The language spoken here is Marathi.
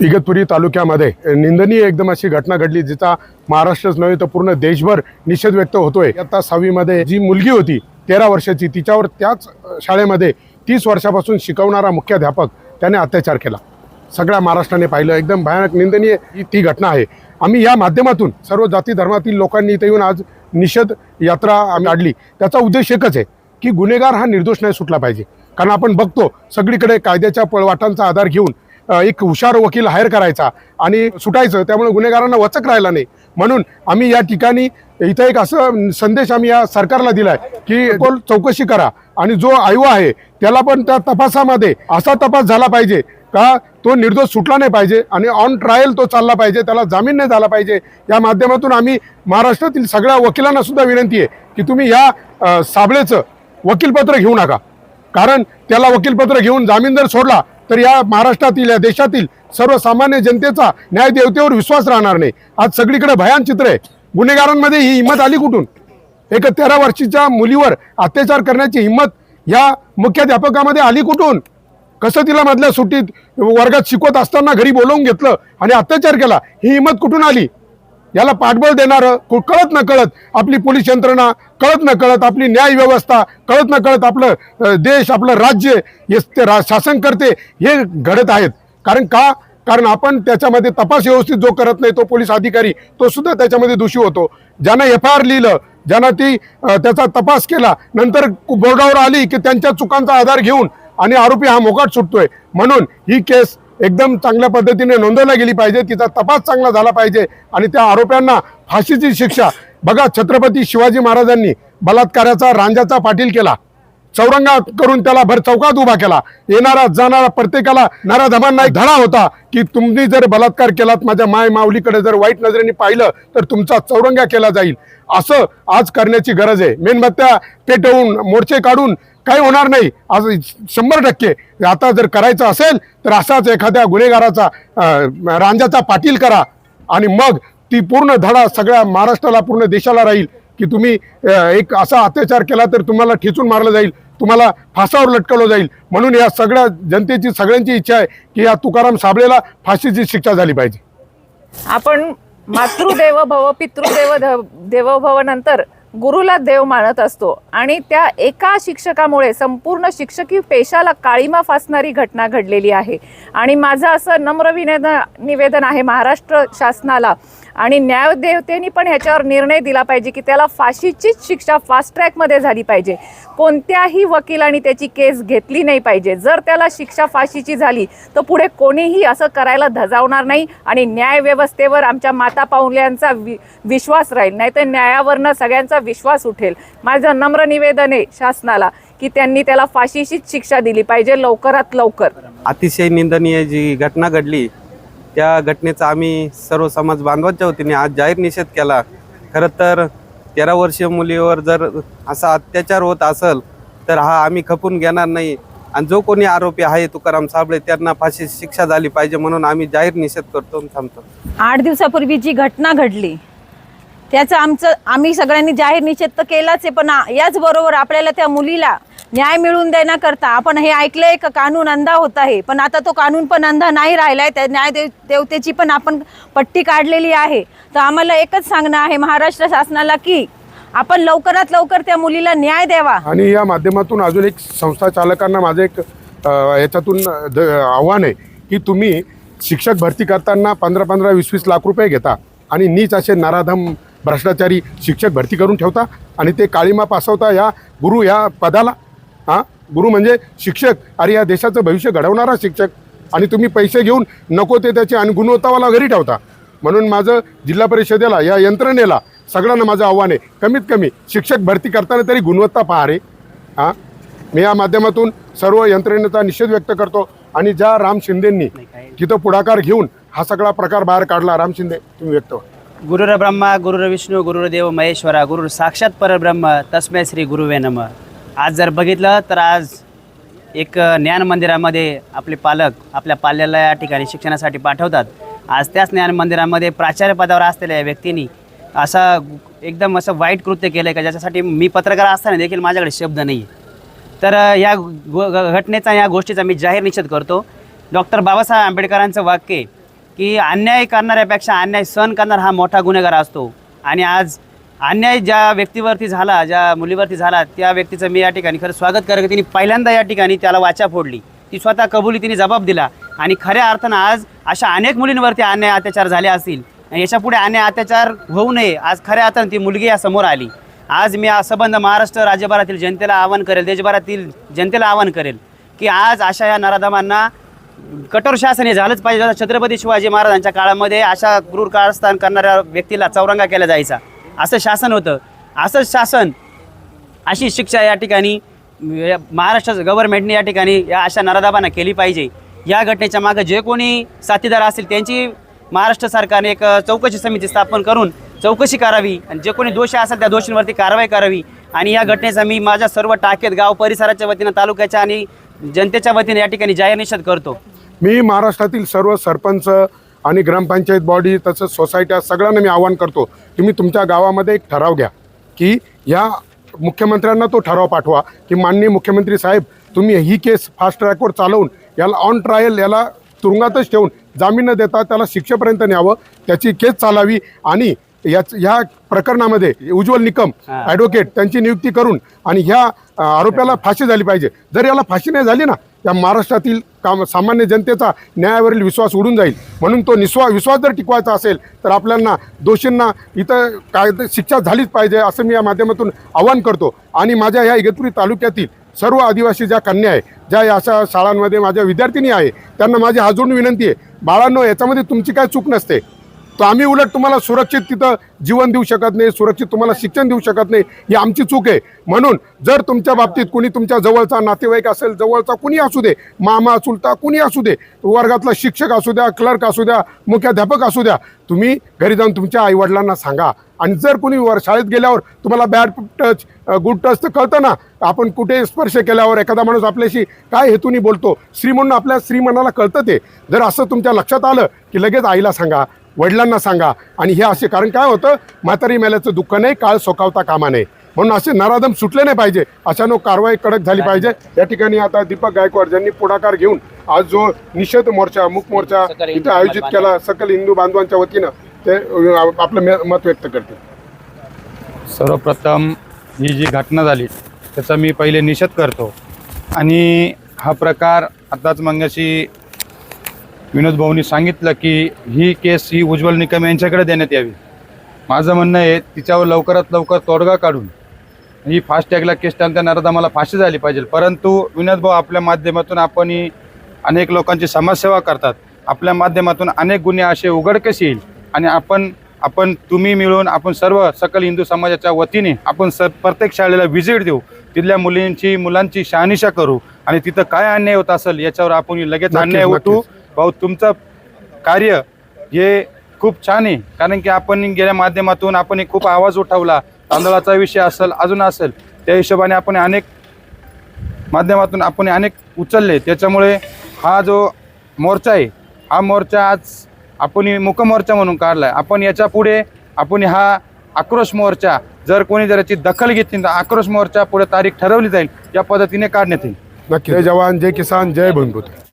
इगतपुरी तालुक्यामध्ये. निंदनीय एकदम अशी घटना घडली जिचा महाराष्ट्रच नव्हे तर पूर्ण देशभर निषेध व्यक्त होतोय. आता सहावीमध्ये जी मुलगी होती तेरा वर्षाची तिच्यावर त्याच शाळेमध्ये तीस वर्षापासून शिकवणारा मुख्याध्यापक त्याने अत्याचार केला. सगळ्या महाराष्ट्राने पाहिलं. एकदम भयानक निंदनीय ही ती घटना आहे. आम्ही या माध्यमातून सर्व जाती धर्मातील लोकांनी इथे येऊन आज निषेध यात्रा आम्ही काढली. त्याचा उद्देश एकच आहे की गुन्हेगार हा निर्दोष नाही सुटला पाहिजे. कारण आपण बघतो सगळीकडे कायद्याच्या पळवाटांचा आधार घेऊन एक हुशार वकील हायर करायचा आणि सुटायचं त्यामुळे गुन्हेगारांना वचक राहिला नाही. म्हणून आम्ही या ठिकाणी इथं एक असं संदेश आम्ही या सरकारला दिलाय की बोल चौकशी करा आणि जो आयु आहे त्याला पण त्या तपासामध्ये असा तपास झाला पाहिजे का तो निर्दोष सुटला नाही पाहिजे आणि ऑन ट्रायल तो चालला पाहिजे त्याला जामीन नाही झाला पाहिजे. या माध्यमातून आम्ही महाराष्ट्रातील सगळ्या वकिलांना सुद्धा विनंती आहे की तुम्ही या साबळेचं वकीलपत्र घेऊ नका. कारण त्याला वकीलपत्र घेऊन जामीन जर सोडला तर या महाराष्ट्रातील या देशातील सर्वसामान्य जनतेचा न्यायदेवतेवर विश्वास राहणार नाही. आज सगळीकडे भयान चित्र आहे. गुन्हेगारांमध्ये ही हिंमत आली कुठून? एक तेरा वर्षीच्या मुलीवर अत्याचार करण्याची हिंमत या मुख्याध्यापकामध्ये आली कुठून? कसं तिला मधल्या सुट्टीत वर्गात शिकवत असताना घरी बोलवून घेतलं आणि अत्याचार केला? ही हिंमत कुठून आली? याला पाठबळ देणारं कु- कळत न कळत आपली पोलीस यंत्रणा कळत न कळत आपली न्याय व्यवस्था कळत न कळत आपलं देश आपलं राज्य हे ते रा शासन करते हे घडत आहेत. कारण का? कारण आपण त्याच्यामध्ये तपास व्यवस्थित जो करत नाही तो पोलीस अधिकारी तो सुद्धा त्याच्यामध्ये दोषी होतो. ज्यानं एफ आय आर लिहिलं ज्यांना ती त्याचा तपास केला नंतर बोर्डावर आली की त्यांच्या चुकांचा आधार घेऊन आणि आरोपी हा मोकाट सुटतोय. म्हणून ही केस एकदम चांगल्या पद्धतीने नोंदवल्या गेली पाहिजे तिचा तपास चांगला झाला पाहिजे आणि त्या आरोप्यांना फाशीची शिक्षा. बघा छत्रपती शिवाजी महाराजांनी बलात्काराचा रांजाचा पाटील केला. चौरंगा करून त्याला भर चौकात उभा केला. येणारा जाणारा प्रत्येकाला नराधमांना एक धडा होता की तुम्ही जर बलात्कार केलात माझ्या माय माऊलीकडे जर वाईट नजरेने पाहिलं तर तुमचा चौरंगा केला जाईल. असं आज करण्याची गरज आहे. मेणबत्त्या पेटवून मोर्चे काढून काही होणार नाही. आज शंभर टक्के. आता जर करायचं असेल तर असाच एखाद्या गुन्हेगाराचा रांजाचा पाटील करा. आणि मग ती पूर्ण धडा सगळ्या महाराष्ट्राला पूर्ण देशाला राहील की तुम्ही एक असा अत्याचार केला तर तुम्हाला ठेचून मारलं जाईल तुम्हाला फासावर लटकवलं जाईल. म्हणून या सगळ्या जनतेची सगळ्यांची इच्छा आहे की या तुकाराम साबळेला फाशीची शिक्षा झाली पाहिजे. आपण मातृदेव भव पितृदेव देवभव नंतर गुरुला देव मानत असतो. आणि त्या एका शिक्षकामुळे संपूर्ण शिक्षकी पेशाला काळीमा फासणारी घटना घडलेली आहे. आणि माझं असं नम्र विनेदन निवेदन आहे महाराष्ट्र शासनाला. आणि न्यायदेवतेनी पण ह्याच्यावर निर्णय दिला पाहिजे की त्याला फाशीचीच शिक्षा फास्ट ट्रॅकमध्ये झाली पाहिजे. कोणत्याही वकिलाने त्याची केस घेतली नाही पाहिजे. जर त्याला शिक्षा फाशीची झाली तर पुढे कोणीही असं करायला धजावणार नाही आणि न्याय व्यवस्थेवर आमच्या माता पाहुल्यांचा वि विश्वास राहील. नाहीतर न्यायावरनं सगळ्यांचा विश्वास उठेल. माझं नम्र निवेदन आहे शासनाला की त्यांनी त्याला फाशीचीच शिक्षा दिली पाहिजे लवकरात लवकर. अतिशय निंदनीय जी घटना घडली त्या घटनेचा आम्ही सर्व समाज बांधवांच्या वतीने आज जाहीर निषेध केला. खरं तर तेरा वर्षीय मुलीवर जर असा अत्याचार होत असेल तर हा आम्ही खपून घेणार नाही. आणि जो कोणी आरोपी आहे तुकाराम साबळे त्यांना फाशी शिक्षा झाली पाहिजे म्हणून आम्ही जाहीर निषेध करतो आणि थांबतो. आठ दिवसापूर्वी जी घटना घडली त्याचं आमचं आम्ही सगळ्यांनी जाहीर निषेध तर केलाच आहे पण याचबरोबर आपल्याला त्या मुलीला न्याय मिळवून देण्याकरता आपण हे ऐकलंय का? कानून अंधा होत आहे. पण आता तो कानून पण अंधा नाही राहिलाय. त्या न्याय देव देवतेची पण आपण पट्टी काढलेली आहे. तर आम्हाला एकच सांगणं आहे महाराष्ट्र शासनाला की आपण लवकरात लवकर त्या मुलीला न्याय द्यावा. आणि या माध्यमातून अजून एक संस्था चालकांना माझं एक याच्यातून द- आव्हान आहे की तुम्ही शिक्षक भरती करताना पंधरा पंधरा वीस वीस लाख रुपये घेता आणि नीच असे नराधम भ्रष्टाचारी शिक्षक भरती करून ठेवता आणि ते काळीमा पासवता या गुरु या पदाला हां? गुरु म्हणजे शिक्षक. अरे या देशाचं भविष्य घडवणारा शिक्षक. आणि तुम्ही पैसे घेऊन नको ते त्याची आणि गुणवत्तावाला घरी ठेवता. म्हणून माझं जिल्हा परिषदेला या यंत्रणेला सगळ्यांना माझं आव्हान आहे. कमीत कमी शिक्षक भरती करताना तरी गुणवत्ता पहा रे. हां? मी या माध्यमातून सर्व यंत्रणेचा निषेध व्यक्त करतो. आणि ज्या राम शिंदेंनी तिथं पुढाकार घेऊन हा सगळा प्रकार बाहेर काढला राम शिंदे तुम्ही व्यक्त गुरुर ब्रह्मा गुरुर विष्णू गुरुर्देव महेश्वरा गुरुर साक्षात परब्रह्म तस्मै श्री गुरुवे नम. आज जर बघितलं तर आज एक ज्ञान मंदिरामध्ये आपले पालक आपल्या पाल्याला या ठिकाणी शिक्षणासाठी पाठवतात. आज त्याच ज्ञान मंदिरामध्ये प्राचार्य पदावर असलेल्या या व्यक्तींनी असा एकदम असं वाईट कृत्य केलं आहे का? ज्याच्यासाठी मी पत्रकार असताना देखील माझ्याकडे शब्द नाही आहे तर या घटनेचा या गोष्टीचा मी जाहीर निषेध करतो. डॉक्टर बाबासाहेब आंबेडकरांचं वाक्य की अन्याय करणाऱ्यापेक्षा अन्याय सहन करणारा हा मोठा गुन्हेगार असतो आणि आज अन्याय ज्या व्यक्तीवरती झाला ज्या मुलीवरती झाला त्या व्यक्तीचं मी या ठिकाणी खरं स्वागत करत तिने पहिल्यांदा या ठिकाणी त्याला वाचा फोडली. ती स्वतः कबुली तिने जबाब दिला. आणि खऱ्या अर्थानं आज अशा अनेक मुलींवरती अन्याय अत्याचार झाले असतील. आणि याच्यापुढे अन्याय अत्याचार होऊ नये आज खऱ्या अर्थानं ती मुलगी या समोर आली. आज मी हा संबंध महाराष्ट्र राज्यभरातील जनतेला आवाहन करेल देशभरातील जनतेला आवाहन करेल की आज अशा या नराधमांना कठोर शासन हे झालंच पाहिजे. छत्रपती शिवाजी महाराजांच्या काळामध्ये अशा क्रूर कारस्थान करणाऱ्या व्यक्तीला चौरंगा केला जायचा. असं शासन होतं. असं शासन अशी शिक्षा या ठिकाणी महाराष्ट्राचं महाराष्ट्र गव्हर्नमेंटने या ठिकाणी या अशा नरादाबांना केली पाहिजे. या घटनेच्या मागं जे कोणी साथीदार असतील त्यांची महाराष्ट्र सरकारने एक चौकशी समिती स्थापन करून चौकशी करावी आणि जे कोणी दोषी असेल त्या दोषींवरती कारवाई करावी. आणि या घटनेचा मी माझ्या सर्व टाकेत गाव परिसराच्या वतीनं तालुक्याच्या आणि जनतेच्या वतीने या ठिकाणी जाहीर निषेध करतो. मी महाराष्ट्रातील सर्व सरपंच आणि ग्रामपंचायत बॉडी तसंच सोसायट्या सगळ्यांना मी आवाहन करतो तुम्ही तुमच्या गावामध्ये एक ठराव घ्या की या मुख्यमंत्र्यांना तो ठराव पाठवा की माननीय मुख्यमंत्री साहेब तुम्ही ही केस फास्ट ट्रॅकवर चालवून याला ऑन ट्रायल याला तुरुंगातच ठेवून जामीन न देता त्याला शिक्षेपर्यंत न्यावं त्याची केस चालावी आणि याच ह्या प्रकरणामध्ये उज्ज्वल निकम. ॲडव्होकेट त्यांची नियुक्ती करून आणि ह्या आरोप्याला फाशी झाली पाहिजे जर याला फाशी नाही झाली ना या महाराष्ट्रातील काम सामान्य जनतेचा न्यायावरील विश्वास उडून जाईल. म्हणून तो निस्वा विश्वास जर टिकवायचा असेल तर आपल्याला दोषींना इथं कायदे शिक्षा झालीच पाहिजे असं मी या माध्यमातून आवाहन करतो. आणि माझ्या ह्या इगतपुरी तालुक्यातील सर्व आदिवासी ज्या कन्या आहे ज्या या अशा शाळांमध्ये माझ्या विद्यार्थिनी आहे त्यांना माझी अजून विनंती आहे बाळांनो याच्यामध्ये तुमची काय चूक नसते. तर आम्ही उलट तुम्हाला सुरक्षित तिथं जीवन देऊ शकत नाही सुरक्षित तुम्हाला शिक्षण देऊ शकत नाही ही आमची चूक आहे. म्हणून जर तुमच्या बाबतीत कुणी तुमच्या जवळचा नातेवाईक असेल जवळचा कुणी असू दे मामा चुलता कुणी असू दे वर्गातला शिक्षक असू द्या क्लर्क असू द्या मुख्याध्यापक असू द्या तुम्ही घरी जाऊन तुमच्या आईवडिलांना सांगा. आणि जर कुणी वर शाळेत गेल्यावर तुम्हाला बॅड टच गुड टच तर कळतं ना. आपण कुठे स्पर्श केल्यावर एखादा माणूस आपल्याशी काय हेतूनी बोलतो श्री म्हणून आपल्या श्री मनाला कळतं ते. जर असं तुमच्या लक्षात आलं की लगेच आईला सांगा वडिलांना सांगा. आणि हे असे कारण काय होतं? म्हातारी मेल्याचं दुःख नाही काळ सोकावता कामा नये. म्हणून असे नराधम सुटले नाही पाहिजे. अशानं कारवाई कडक झाली पाहिजे. या ठिकाणी आता दीपक गायकवाड ज्यांनी पुढाकार घेऊन आज जो निषेध मोर्चा मुक मोर्चा इथं आयोजित केला सकल हिंदू बांधवांच्या वतीनं ते आपलं मे- मत व्यक्त करते सर्वप्रथम ही जी घटना झाली त्याचा मी पहिले निषेध करतो. आणि हा प्रकार आताच मंगाशी विनोद भाऊनी सांगितलं की ही केस ही उज्ज्वल निकम यांच्याकडे देण्यात यावी. माझं म्हणणं आहे तिच्यावर लवकरात लवकर तोडगा काढून ही फास्ट टॅगला केस त्या नरदामाला फाशी झाली पाहिजे. परंतु विनोद भाऊ आपल्या माध्यमातून आपण ही अनेक लोकांची समाजसेवा करतात. आपल्या माध्यमातून अनेक गुन्हे असे उघडकीस येईल आणि आपण आपण तुम्ही मिळून आपण सर्व सकल हिंदू समाजाच्या वतीने आपण स प्रत्येक शाळेला व्हिजिट देऊ. तिथल्या मुलींची मुलांची शहानिशा करू आणि तिथं काय अन्याय होत असेल याच्यावर आपण लगेच अन्याय होतो नक्कीच. भाऊ तुमचं कार्य हे खूप छान आहे. कारण की आपण गेल्या माध्यमातून आपण एक खूप आवाज उठवला तांदळाचा विषय असेल अजून असेल त्या हिशोबाने आपण अनेक माध्यमातून आपण अनेक उचलले. त्याच्यामुळे हा जो मोर्चा आहे हा मोर्चा आज आपण मुकमोर्चा म्हणून काढला आहे आपण याच्यापुढे आपण हा आक्रोश मोर्चा जर कोणी जर याची दखल घेतली तर आक्रोश मोर्चा पुढे तारीख ठरवली जाईल या पद्धतीने काढण्यात येईल. नक्की. जय जवान जय किसान जय भंगूत